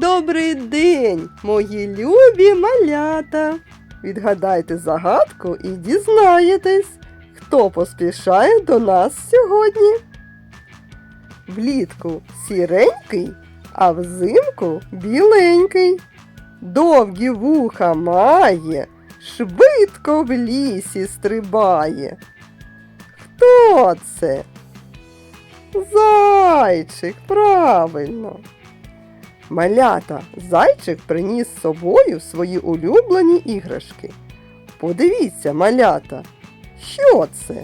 Добрий день, мої любі малята. Відгадайте загадку і дізнаєтесь, хто поспішає до нас сьогодні. Влітку сіренький, а взимку біленький. Довгі вуха має, швидко в лісі стрибає. Хто це? Зайчик, правильно. Малята, зайчик приніс з собою свої улюблені іграшки. Подивіться, малята, що це?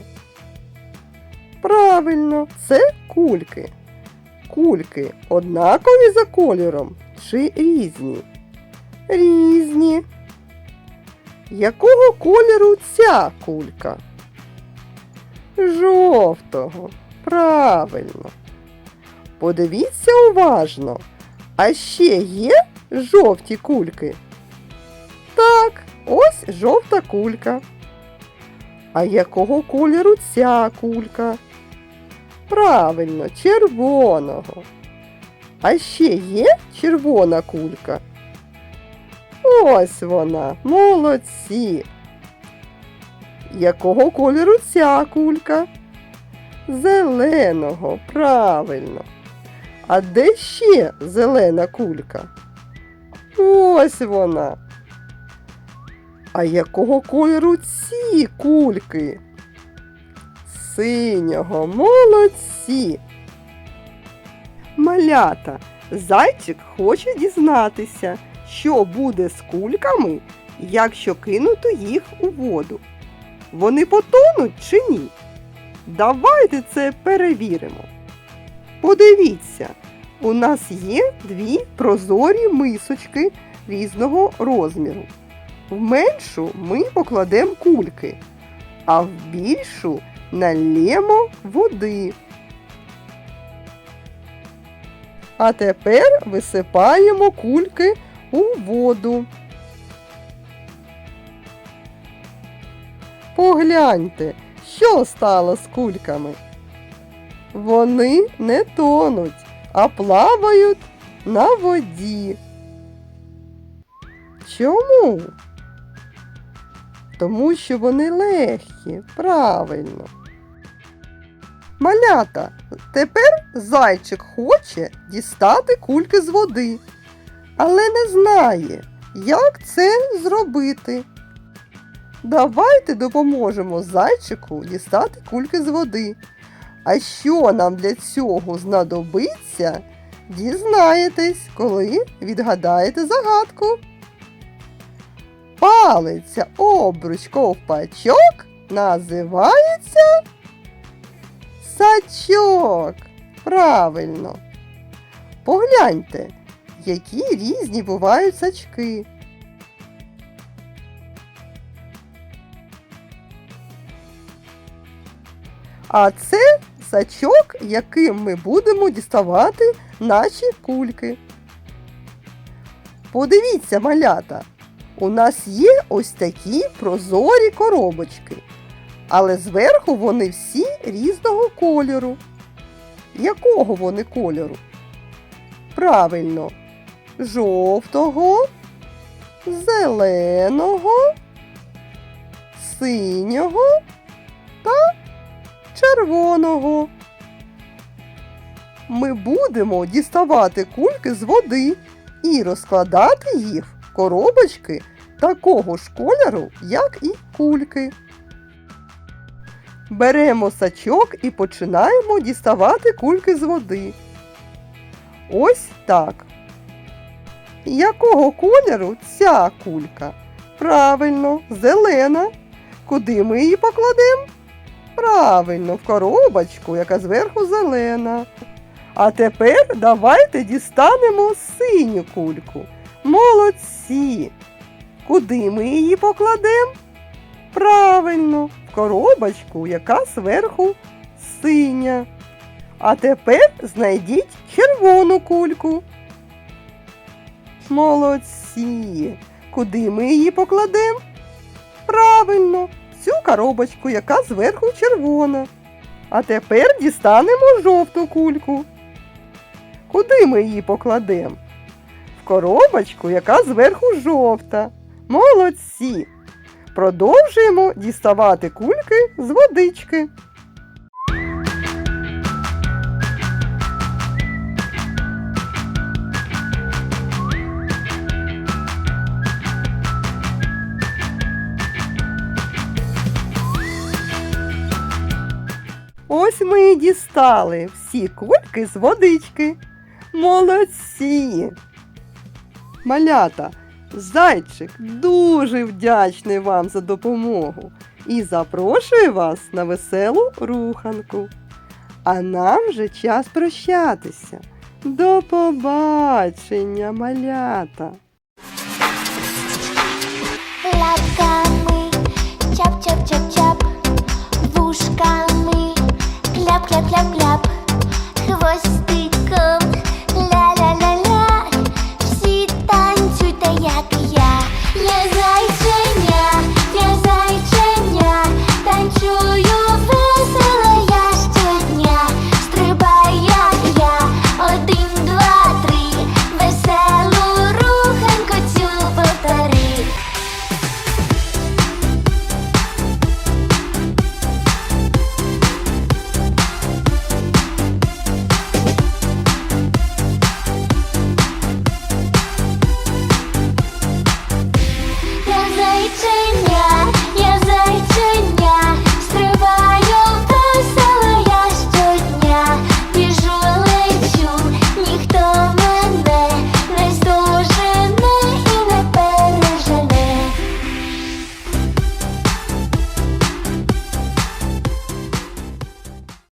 Правильно, це кульки. Кульки однакові за кольором чи різні? Різні. Якого кольору ця кулька? Жовтого. Правильно. Подивіться уважно. А ще є жовті кульки? Так, ось жовта кулька. А якого кольору ця кулька? Правильно, червоного. А ще є червона кулька? Ось вона, молодці. Якого кольору ця кулька? Зеленого, правильно. А де ще зелена кулька? Ось вона. А якого кольору ці кульки? Синього, молодці. Малята, зайчик хоче дізнатися, що буде з кульками, якщо кинути їх у воду. Вони потонуть чи ні? Давайте це перевіримо. Подивіться, у нас є дві прозорі мисочки різного розміру. В меншу ми покладемо кульки, а в більшу налємо води. А тепер висипаємо кульки у воду. Погляньте, що стало з кульками. Вони не тонуть, а плавають на воді. Чому? Тому що вони легкі, правильно. Малята, тепер зайчик хоче дістати кульки з води, але не знає, як це зробити. Давайте допоможемо зайчику дістати кульки з води. А що нам для цього знадобиться, дізнаєтесь, коли відгадаєте загадку. Палиця обруч ковпачок називається сачок. Правильно. Погляньте, які різні бувають сачки. А це сачок, яким ми будемо діставати наші кульки. Подивіться, малята, у нас є ось такі прозорі коробочки, але зверху вони всі різного кольору. Якого вони кольору? Правильно, жовтого, зеленого, синього та червоного. Ми будемо діставати кульки з води і розкладати їх в коробочки такого ж кольору, як і кульки. Беремо сачок і починаємо діставати кульки з води. Ось так. Якого кольору ця кулька? Правильно, зелена. Куди ми її покладемо? Правильно, в коробочку, яка зверху зелена. А тепер давайте дістанемо синю кульку. Молодці! Куди ми її покладемо? Правильно, в коробочку, яка зверху синя. А тепер знайдіть червону кульку. Молодці! Куди ми її покладемо? Правильно, цю коробочку, яка зверху червона. А тепер дістанемо жовту кульку. Куди ми її покладемо? В коробочку, яка зверху жовта. Молодці! Продовжуємо діставати кульки з водички. Ось ми і дістали всі кульки з водички. Молодці! Малята, зайчик дуже вдячний вам за допомогу і запрошує вас на веселу руханку. А нам вже час прощатися. До побачення, малята! лапками,